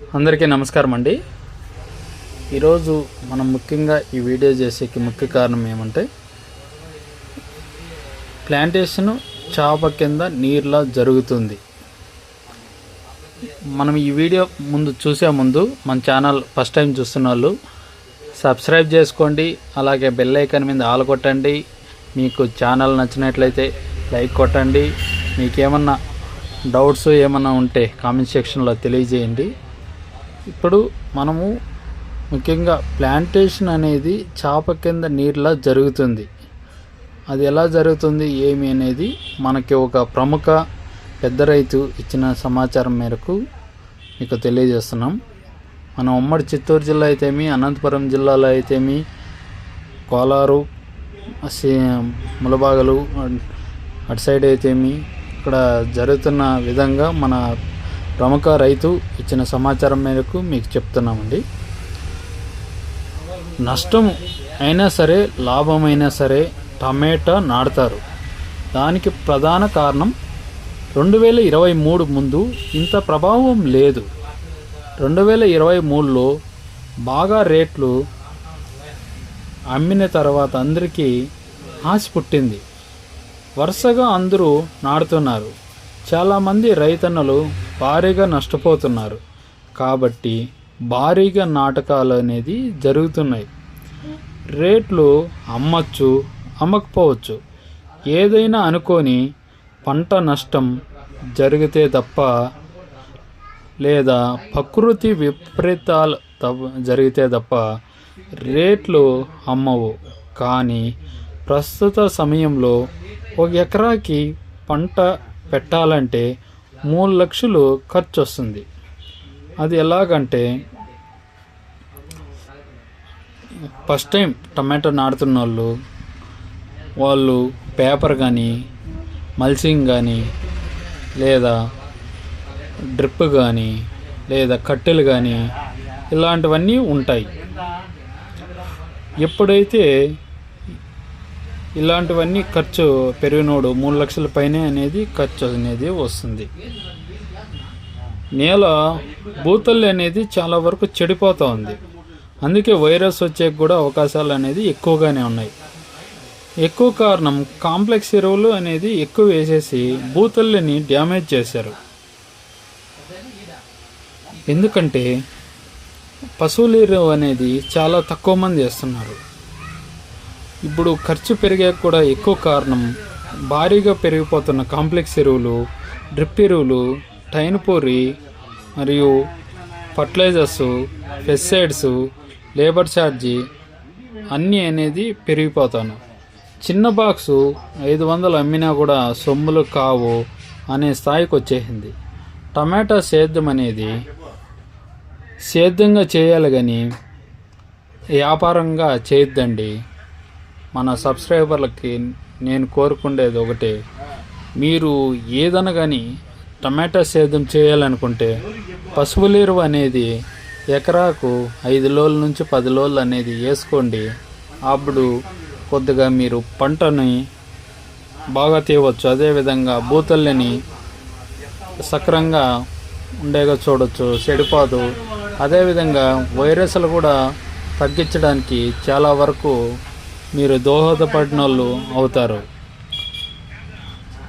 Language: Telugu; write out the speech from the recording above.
అందరికీ నమస్కారం అండి. ఈరోజు మనం ముఖ్యంగా ఈ వీడియో చేసేకి ముఖ్య కారణం ఏమంటే ప్లాంటేషన్ చాప కింద నీరులా జరుగుతుంది. మనం ఈ వీడియో ముందు చూసే ముందు మన ఛానల్ ఫస్ట్ టైం చూస్తున్న వాళ్ళు సబ్స్క్రైబ్ చేసుకోండి అలాగే బెల్ ఐకాన్ మీద ఆలు కొట్టండి మీకు ఛానల్ నచ్చినట్లయితే లైక్ కొట్టండి మీకేమన్నా డౌట్స్ ఏమన్నా ఉంటే కామెంట్ సెక్షన్లో తెలియజేయండి. ఇప్పుడు మనము ముఖ్యంగా ప్లాంటేషన్ అనేది చాప కింద నీరులా జరుగుతుంది. అది ఎలా జరుగుతుంది? ఏమి అనేది మనకి ఒక ప్రముఖ పెద్ద రైతు ఇచ్చిన సమాచారం మేరకు మీకు తెలియజేస్తున్నాం. మన ఉమ్మడి చిత్తూరు జిల్లా అయితేమి అనంతపురం జిల్లాలో అయితేమి కోలారు ములబాగలు అటు సైడ్ అయితేమి ఇక్కడ జరుగుతున్న విధంగా మన ప్రముఖ రైతు ఇచ్చిన సమాచారం మేరకు మీకు చెప్తున్నామండి. నష్టం అయినా సరే లాభమైనా సరే టమాటా నాటుతారు. దానికి ప్రధాన కారణం రెండు వేల ఇరవై మూడు ముందు ఇంత ప్రభావం లేదు. రెండు వేల ఇరవై మూడులో బాగా రేట్లు అమ్మిన తర్వాత అందరికీ ఆశ పుట్టింది. వరుసగా అందరూ నాడుతున్నారు చాలామంది రైతన్నలు భారీగా నష్టపోతున్నారు. కాబట్టి భారీగా నాటకాలు అనేది జరుగుతున్నాయి. రేట్లు అమ్మచ్చు అమ్మకపోవచ్చు. ఏదైనా అనుకొని పంట నష్టం జరిగితే తప్ప లేదా ప్రకృతి విపరీతాలు తప్ప జరిగితే తప్ప రేట్లు అమ్మవు. కానీ ప్రస్తుత సమయంలో ఒక ఎకరాకి పంట పెట్టాలంటే మూడు లక్షలు ఖర్చు వస్తుంది అది ఎలాగంటే ఫస్ట్ టైం టమాటో నాటుతున్న వాళ్ళు వాళ్ళు పేపర్ కానీ మల్సింగ్ కానీ లేదా డ్రిప్ కానీ లేదా కట్టెలు కానీ ఇలాంటివన్నీ ఉంటాయి. ఎప్పుడైతే ఇలాంటివన్నీ ఖర్చు పెరిగినోడు మూడు లక్షల పైనే అనేది ఖర్చు అనేది వస్తుంది. నేల భూతల్లి అనేది చాలా వరకు చెడిపోతూ ఉంది. అందుకే వైరస్ వచ్చే కూడా అవకాశాలు అనేది ఎక్కువగానే ఉన్నాయి. ఎక్కువ కారణం కాంప్లెక్స్ ఎరువులు అనేది ఎక్కువ వేసేసి భూతల్లిని డ్యామేజ్ చేశారు. ఎందుకంటే పశువుల ఎరువు అనేది చాలా తక్కువ మంది వేస్తున్నారు. ఇప్పుడు ఖర్చు పెరిగే కూడా ఎక్కువ కారణం భారీగా పెరిగిపోతున్న కాంప్లెక్స్ ఎరువులు డ్రిప్ ఎరువులు టైన్పూరి మరియు ఫర్టిలైజర్స్ పెస్టిసైడ్స్ లేబర్ ఛార్జీ అన్నీ అనేది పెరిగిపోతాను. చిన్న బాక్సు ఐదు వందలు అమ్మినా కూడా సొమ్ములు కావు అనే స్థాయికి వచ్చేసింది. టమాటా సేద్యం అనేది సేద్యంగా చేయాలి కానీ వ్యాపారంగా చేయొద్దండి. మన సబ్స్క్రైబర్లకి నేను కోరుకుండేది ఒకటే. మీరు ఏదైనా కానీ టమాటా సేద్యం చేయాలనుకుంటే పశువులీరువు అనేది ఎకరాకు ఐదు లోల నుంచి పది లోళ్ళు అనేది వేసుకోండి. అప్పుడు కొద్దిగా మీరు పంటని బాగా తీయవచ్చు అదేవిధంగా బూతల్ని సక్రంగా ఉండేగా చూడవచ్చు చెడిపోదు. అదేవిధంగా వైరస్లు కూడా తగ్గించడానికి చాలా వరకు మీరు దోహదపడిన వాళ్ళు అవుతారు.